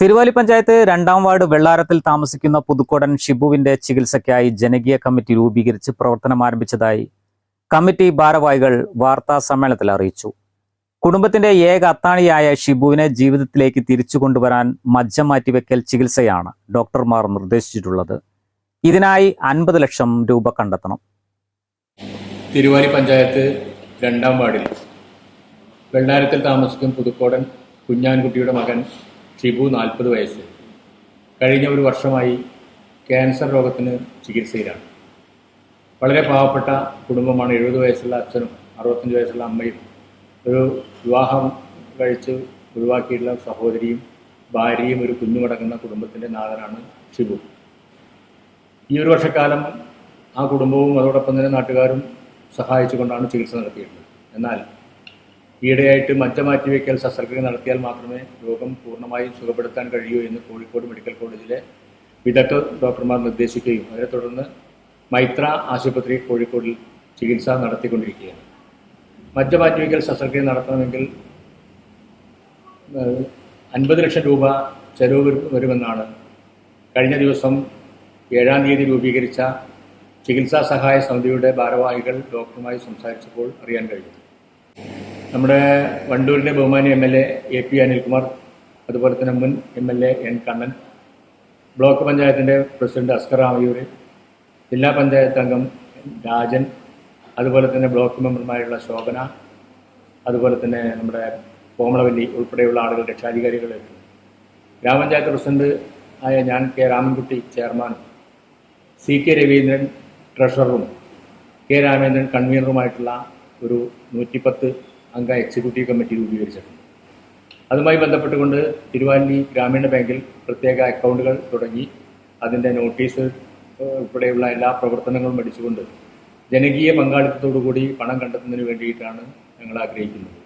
തിരുവാലി പഞ്ചായത്ത് രണ്ടാം വാർഡ് വെള്ളാരത്തിൽ താമസിക്കുന്ന പുതുക്കോടൻ ഷിബുവിന്റെ ചികിത്സയ്ക്കായി ജനകീയ കമ്മിറ്റി രൂപീകരിച്ച് പ്രവർത്തനം ആരംഭിച്ചതായി കമ്മിറ്റി ഭാരവാഹികൾ വാർത്താ സമ്മേളനത്തിൽ അറിയിച്ചു. കുടുംബത്തിന്റെ ഏക അത്താണിയായ ഷിബുവിനെ ജീവിതത്തിലേക്ക് തിരിച്ചു കൊണ്ടുവരാൻ മജ്ജ മാറ്റിവെക്കൽ ചികിത്സയാണ് ഡോക്ടർമാർ നിർദ്ദേശിച്ചിട്ടുള്ളത്. ഇതിനായി അൻപത് ലക്ഷം രൂപ കണ്ടെത്തണം. തിരുവാലി പഞ്ചായത്ത് രണ്ടാം വാർഡിൽ വെള്ളാരത്തിൽ താമസിക്കും പുതുക്കോടൻ കുഞ്ഞാൻകുട്ടിയുടെ മകൻ ഷിബു നാൽപ്പത് വയസ്സ്. കഴിഞ്ഞ ഒരു വർഷമായി ക്യാൻസർ രോഗത്തിന് ചികിത്സയിലാണ്. വളരെ പാവപ്പെട്ട കുടുംബമാണ്. എഴുപത് വയസ്സുള്ള അച്ഛനും അറുപത്തഞ്ച് വയസ്സുള്ള അമ്മയും ഒരു വിവാഹം കഴിച്ച് ഒഴിവാക്കിയിട്ടുള്ള സഹോദരിയും ഭാര്യയും ഒരു കുഞ്ഞുമടങ്ങുന്ന കുടുംബത്തിന്റെ നാഥനാണ് ഷിബു. ഈ ഒരു വർഷക്കാലം ആ കുടുംബവും അതോടൊപ്പം തന്നെ നാട്ടുകാരും സഹായിച്ചുകൊണ്ടാണ് ചികിത്സ നടത്തിയിട്ടുള്ളത് എന്നാൽ ഈയിടെയായിട്ട് മജ്ജ മാറ്റിവെക്കൽ ശസ്ത്രക്രിയ നടത്തിയാൽ മാത്രമേ രോഗം പൂർണമായും സുഖപ്പെടുത്താൻ കഴിയൂ എന്ന് കോഴിക്കോട് മെഡിക്കൽ കോളേജിലെ വിദഗ്ധ ഡോക്ടർമാർ നിർദ്ദേശിക്കുകയും അതിനെ തുടർന്ന് മൈത്ര ആശുപത്രി കോഴിക്കോടിൽ ചികിത്സ നടത്തിക്കൊണ്ടിരിക്കുകയാണ്. മജ്ജ മാറ്റിവെക്കൽ ശസ്ത്രക്രിയ നടത്തണമെങ്കിൽ അൻപത് ലക്ഷം രൂപ ചെലവ് വരുമെന്നാണ്. കഴിഞ്ഞ ദിവസം ഏഴാം തീയതി രൂപീകരിച്ച ചികിത്സാ സഹായ സമിതിയുടെ ഭാരവാഹികൾ ഡോക്ടറുമായി സംസാരിച്ചപ്പോൾ അറിയാൻ കഴിഞ്ഞു നമ്മുടെ വണ്ടൂരിന്റെ ബഹുമാനി M L A A P Anilkumar അതുപോലെ തന്നെ മുൻ M L A N Kannan block പഞ്ചായത്തിന്റെ പ്രസിഡന്റ് അസ്കർ ആമയൂർ ജില്ലാ പഞ്ചായത്ത് അംഗം രാജൻ അതുപോലെ തന്നെ ബ്ലോക്ക് മെമ്പർമാരുള്ള ശോഭന അതുപോലെ തന്നെ നമ്മുടെ കോമളവല്ലി ഉൾപ്പെടെയുള്ള ആളുകൾ രക്ഷാധികാരികൾ ഗ്രാമപഞ്ചായത്ത് പ്രസിഡന്റ് ആയ ഞാൻ കെ രാമൻകുട്ടി ചെയർമാനും സി കെ രവീന്ദ്രൻ ട്രഷററും കെ രാമേന്ദ്രൻ കൺവീനറുമായിട്ടുള്ള ഒരു നൂറ്റിപ്പത്ത് അംഗ എക്സിക്യൂട്ടീവ് കമ്മിറ്റി രൂപീകരിച്ചിട്ടുണ്ട്. അതുമായി ബന്ധപ്പെട്ടുകൊണ്ട് തിരുവാലി ഗ്രാമീണ ബാങ്കിൽ പ്രത്യേക അക്കൗണ്ടുകൾ തുടങ്ങി. അതിന്റെ നോട്ടീസ് ഉൾപ്പെടെയുള്ള എല്ലാ പ്രവർത്തനങ്ങളും അടിച്ചുകൊണ്ട് ജനകീയ പങ്കാളിത്തത്തോടുകൂടി പണം കണ്ടെത്തുന്നതിന് വേണ്ടിയിട്ടാണ് ഞങ്ങൾ ആഗ്രഹിക്കുന്നത്.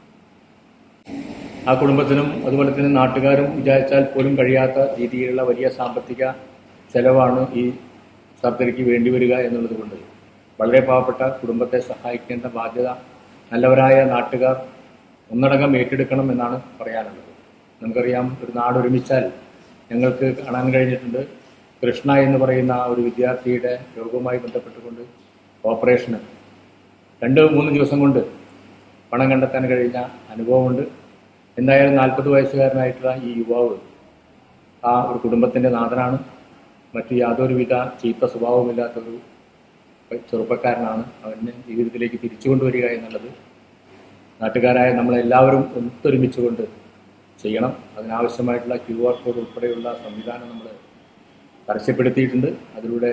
ആ കുടുംബത്തിനും അതുപോലെ തന്നെ നാട്ടുകാരും വിചാരിച്ചാൽ പോലും കഴിയാത്ത രീതിയിലുള്ള വലിയ സാമ്പത്തിക ചെലവാണ് ഈ സർജറിക്ക് വേണ്ടി വരിക എന്നുള്ളത് കൊണ്ട് വളരെ പാവപ്പെട്ട കുടുംബത്തെ സഹായിക്കേണ്ട ബാധ്യത നല്ലവരായ നാട്ടുകാർ ഒന്നടങ്കം ഏറ്റെടുക്കണം എന്നാണ് പറയാനുള്ളത്. നമുക്കറിയാം ഒരു നാട് ഒരുമിച്ചാൽ ഞങ്ങൾക്ക് കാണാൻ കഴിഞ്ഞിട്ടുണ്ട്. കൃഷ്ണ എന്ന് പറയുന്ന ഒരു വിദ്യാർത്ഥിയുടെ രോഗവുമായി ബന്ധപ്പെട്ടുകൊണ്ട് ഓപ്പറേഷന് രണ്ട് മൂന്ന് ദിവസം കൊണ്ട് പണം കണ്ടെത്താൻ കഴിഞ്ഞ അനുഭവമുണ്ട്. എന്തായാലും നാൽപ്പത് വയസ്സുകാരനായിട്ടുള്ള ഈ യുവാവ് ആ ഒരു കുടുംബത്തിന്റെ നാഥനാണ്. മറ്റു യാതൊരുവിധ ചീത്ത സ്വഭാവമില്ലാത്തൊരു ചെറുപ്പക്കാരനാണ്. അവനെ ജീവിതത്തിലേക്ക് തിരിച്ചു കൊണ്ടുവരിക എന്നുള്ളത് നാട്ടുകാരായ നമ്മളെല്ലാവരും ഒത്തൊരുമിച്ചുകൊണ്ട് ചെയ്യണം. അതിനാവശ്യമായിട്ടുള്ള ക്യു ആർ കോഡ് ഉൾപ്പെടെയുള്ള സംവിധാനം നമ്മൾ പരസ്യപ്പെടുത്തിയിട്ടുണ്ട്. അതിലൂടെ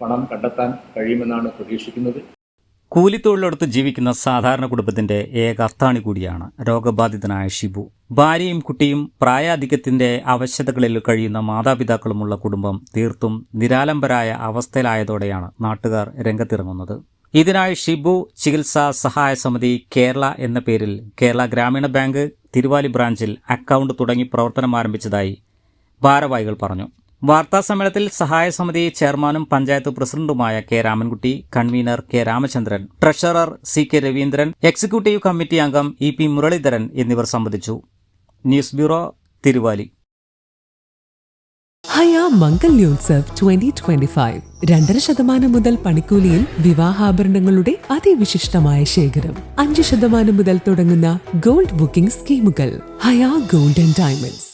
പണം കണ്ടെത്താൻ കഴിയുമെന്നാണ് പ്രതീക്ഷിക്കുന്നത്. കൂലിത്തൊഴിലെടുത്ത് ജീവിക്കുന്ന സാധാരണ കുടുംബത്തിന്റെ ഏക അത്താണി കൂടിയാണ് രോഗബാധിതനായ ഷിബു. ഭാര്യയും കുട്ടിയും പ്രായാധിക്യത്തിന്റെ അവശ്യതകളിൽ കഴിയുന്ന മാതാപിതാക്കളുമുള്ള കുടുംബം തീർത്തും നിരാലംബരായ അവസ്ഥയിലായതോടെയാണ് നാട്ടുകാർ രംഗത്തിറങ്ങുന്നത്. ഇതിനായി ഷിബു ചികിത്സാ സഹായ സമിതി കേരള എന്ന പേരിൽ കേരള ഗ്രാമീണ ബാങ്ക് തിരുവാലി ബ്രാഞ്ചിൽ അക്കൗണ്ട് തുടങ്ങി പ്രവർത്തനം ആരംഭിച്ചതായി ഭാരവാഹികൾ പറഞ്ഞു. വാർത്താ സമ്മേളനത്തിൽ സഹായ സമിതി ചെയർമാനും പഞ്ചായത്ത് പ്രസിഡന്റുമായ K Ramankutty convener K Ramachandran treasurer C K Raveendran executive committee അംഗം ഇ പി മുരളീധരൻ എന്നിവർ സംബന്ധിച്ചു. News bureau Thiruvali. ഹയാ ട്വന്റി ട്വന്റി ഫൈവ് രണ്ടര ശതമാനം മുതൽ പണിക്കൂലിയിൽ വിവാഹാഭരണങ്ങളുടെ അതിവിശിഷ്ടമായ ശേഖരം. അഞ്ച് ശതമാനം മുതൽ തുടങ്ങുന്ന ഗോൾഡ് ബുക്കിംഗ് സ്കീമുകൾ. ഹയാ ഗോൾഡ് ആൻഡ് ഡയമണ്ട്സ്.